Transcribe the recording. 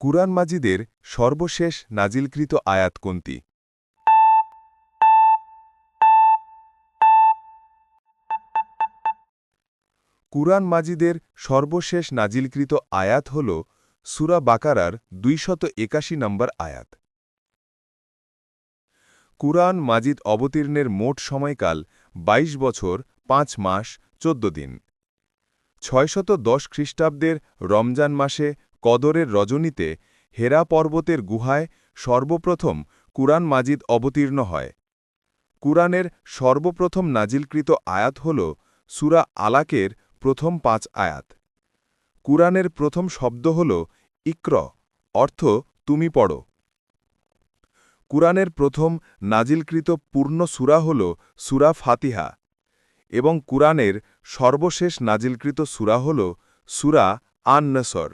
কুরআন মাজিদের সর্বশেষ নাজিলকৃত আয়াত কোনটি? কুরআন মাজিদের সর্বশেষ নাজিলকৃত আয়াত হল সুরা বাকারার দুইশত একাশি নম্বর আয়াত। কুরআন মাজিদ অবতীর্ণের মোট সময়কাল ২২ বছর, পাঁচ মাস, চোদ্দ দিন। ছয়শত দশ খ্রিস্টাব্দের রমজান মাসে কদরের রজনীতে হেরা পর্বতের গুহায় সর্বপ্রথম কুরআন মাজিদ অবতীর্ণ হয়। কুরআনের সর্বপ্রথম নাজিলকৃত আয়াত হল সুরা আলাকের প্রথম পাঁচ আয়াত। কুরআনের প্রথম শব্দ হল ইক্র, অর্থ তুমি পড়ো। কুরআনের প্রথম নাজিলকৃত পূর্ণ সূরা হল সুরা ফাতিহা এবং কুরআনের সর্বশেষ নাজিলকৃত সুরা হল সুরা আন নসর